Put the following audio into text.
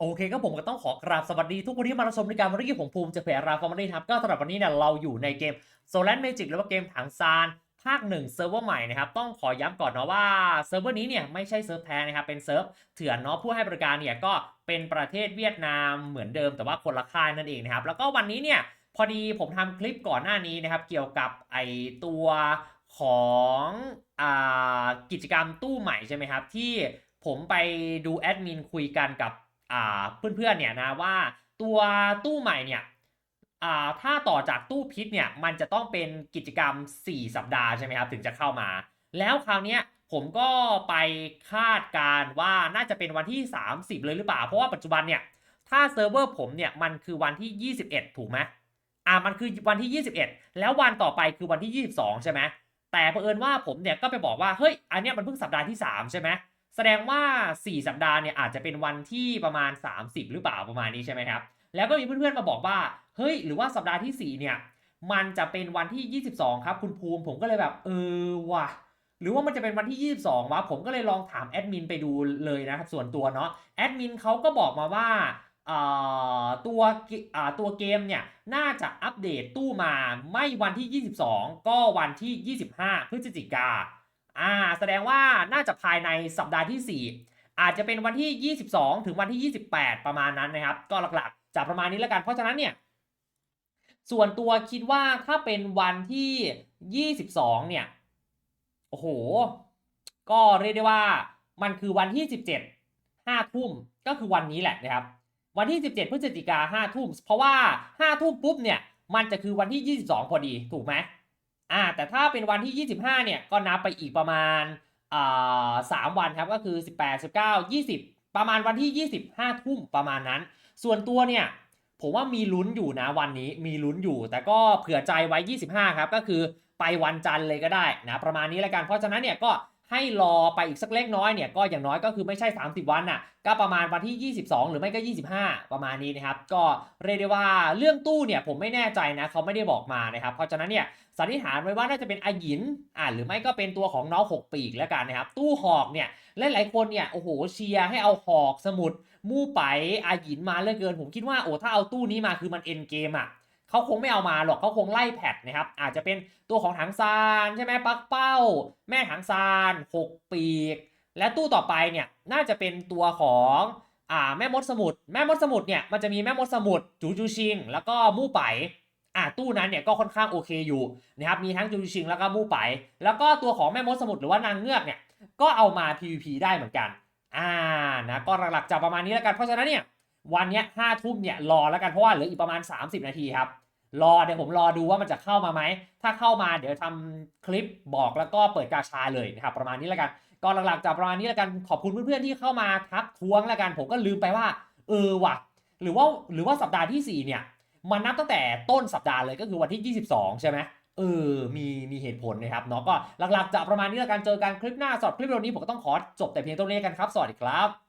โอเคก็ผมก็ต้องขอกราบสวัสดีทุกคนที่มารับชมในการวันนี้ผมภูมิจะเพจราฟอร์มลี่ครับก็สำหรับวันนี้เนี่ยเราอยู่ในเกม s o l a n Magic หรือว่าเกมถังซานภาคหนึ่งเซิร์ฟเวอร์ใหม่นะครับต้องขอย้ำก่อนเนาะว่าเซิร์ฟเวอร์นี้เนี่ยไม่ใช่เซิร์ฟแท้นะครับเป็นเซิร์ฟเถื่อนเนาะผู้ให้บริการเนี่ยก็เป็นประเทศเวียดนามเหมือนเดิมแต่ว่าคนละค่ายนั่นเองนะครับแล้วก็วันนี้เนี่ยพอดีผมทำคลิปก่อนหน้านี้นะครับเกี่ยวกับไอตัวของอกิจกรรมตู้ใหม่ใช่ไหมครับที่ผมไปดูแอดมินคุยกันกับ เพื่อนๆเนี่ยนะว่าตัวตู้ใหม่เนี่ยถ้าต่อจากตู้พิษเนี่ยมันจะต้องเป็นกิจกรรม 4 สัปดาห์ใช่ไหมครับถึงจะเข้ามา แล้วคราวนี้ผมก็ไปคาดการณ์ว่าน่าจะเป็นวันที่ 30 เลยหรือเปล่า เพราะว่าปัจจุบันเนี่ยถ้าเซิร์ฟเวอร์ผมเนี่ยมันคือวันที่ 21 ถูกไหมอ่ามันคือวันที่ 21 แล้ววันต่อไปคือวันที่ 22 ใช่ไหมแต่เผอิญว่าผมเนี่ยก็ไปบอกว่าเฮ้ยอันเนี้ยมันเพิ่งสัปดาห์ที่ 3 ใช่ไหม แสดงว่า 4 สัปดาห์เนี่ยอาจจะเป็นวันที่ประมาณ 30 หรือเปล่าประมาณนี้ใช่ไหมครับ แล้วก็มีเพื่อนๆมาบอกว่า เฮ้ย หรือว่าสัปดาห์ที่ 4 เนี่ย มันจะเป็นวันที่ 22 ครับคุณภูมิ ผมก็เลยแบบ เออว่ะ หรือว่ามันจะเป็นวันที่ 22วะ ผมก็เลยลองถามแอดมินไปดูเลยนะครับส่วนตัวเนาะ แอดมินเขาก็บอกมาว่าอ่าตัวเอ่าตัวเกมเนี่ยน่าจะอัปเดตตู้มาไม่วันที่ 22 ก็วันที่ 25 พฤศจิกา แสดงว่าน่าจะภายในสัปดาห์ที่ 4 อาจจะเป็นวันที่ 22 ถึงวันที่ 28 ประมาณนั้นนะครับ ก็หลักๆจะประมาณนี้แล้วกัน เพราะฉะนั้นเนี่ย ส่วนตัวคิดว่าถ้าเป็นวันที่ 22 เนี่ย โอ้โห ก็เรียกได้ว่ามันคือวันที่ 17 5ทุ่มก็คือวันนี้แหละนะครับ วันที่ 17 พฤศจิกา5ทุ่ม เพราะว่า 5 ทุ่มปุ๊บเนี่ย มันจะคือวันที่ 22 พอดี ถูกไหม อ่าแต่ถ้าเป็นวันที่ 25 เนี่ยก็นับไปอีกประมาณอ่าสามวันครับก็คือ 18 19 20 ประมาณวันที่ 25 ทุ่มประมาณนั้น ส่วนตัวเนี่ยผมว่ามีลุ้นอยู่นะวันนี้มีลุ้นอยู่ แต่ก็เผื่อใจไว้ 25 ครับ ก็คือไปวันจันทร์เลยก็ได้นะประมาณนี้ละกันเพราะฉะนั้นเนี่ยก็ ให้รอไปอีกสักเล็กน้อยเนี่ยก็อย่างน้อยก็คือไม่ใช่ 30 วันน่ะก็ประมาณวันที่ 22 หรือไม่ก็ 25 ประมาณนี้นะครับ ก็เรียกได้ว่าเรื่องตู้เนี่ยผมไม่แน่ใจนะเขาไม่ได้บอกมานะครับ เพราะฉะนั้นเนี่ยสันนิษฐานไว้ว่าน่าจะเป็นอาหยินอ่าหรือไม่ก็เป็นตัวของน้องหกปีกแล้วกันนะครับ ตู้หอกเนี่ยหลายๆคนเนี่ยโอ้โหเชียร์ให้เอาหอกสมุดมู่ไปอาหยินมาเหลือเกิน ผมคิดว่าโอ้ถ้าเอาตู้นี้มาคือมันเอ็นเกมอะ เขาคงไม่เอามาหรอกเขาคงไล่แพทนะครับ อาจจะเป็นตัวของถังซานใช่ไหมปักเป้า แม่ถังซานหกปีก และตู้ต่อไปเนี่ยน่าจะเป็นตัวของอ่าแม่มดสมุทรแม่มดสมุทรเนี่ยมันจะมีแม่มดสมุทรจูจูชิง แล้วก็มู่ไปอ่าตู้นั้นเนี่ยก็ค่อนข้างโอเคอยู่นะครับมีทั้งจูจูชิงแล้วก็มู่ไป แล้วก็ตัวของแม่มดสมุทรหรือว่านางเงือกเนี่ยก็เอามา PVP ได้เหมือนกันอ่านะก็หลักๆจะประมาณนี้แล้วกันเพราะฉะนั้นเนี่ย วันเนี้ยห้าทุ่มเนี่ยรอแล้วกันเพราะว่าเหลืออีกประมาณ 30 นาทีครับ รอเดี๋ยวผมรอดูว่ามันจะเข้ามาไหม ถ้าเข้ามาเดี๋ยวทำคลิปบอกแล้วก็เปิดกาชาเลยนะครับประมาณนี้แล้วกันก็หลักๆจะประมาณนี้แล้วกันขอบคุณเพื่อนๆที่เข้ามาทักท้วงแล้วกัน ผมก็ลืมไปว่า เออว่ะ หรือว่าหรือว่าสัปดาห์ที่ 4 เนี่ยมันนับตั้งแต่ต้นสัปดาห์เลยก็คือวันที่ 22 ใช่ไหมเออ มี มีเหตุผลนะครับเนาะก็หลักๆจะประมาณนี้แล้วกัน เจอกันคลิปหน้าสำหรับคลิปวิดีโอนี้ผมก็ต้องขอจบแต่เพียงเท่านี้กันครับ สวัสดีครับ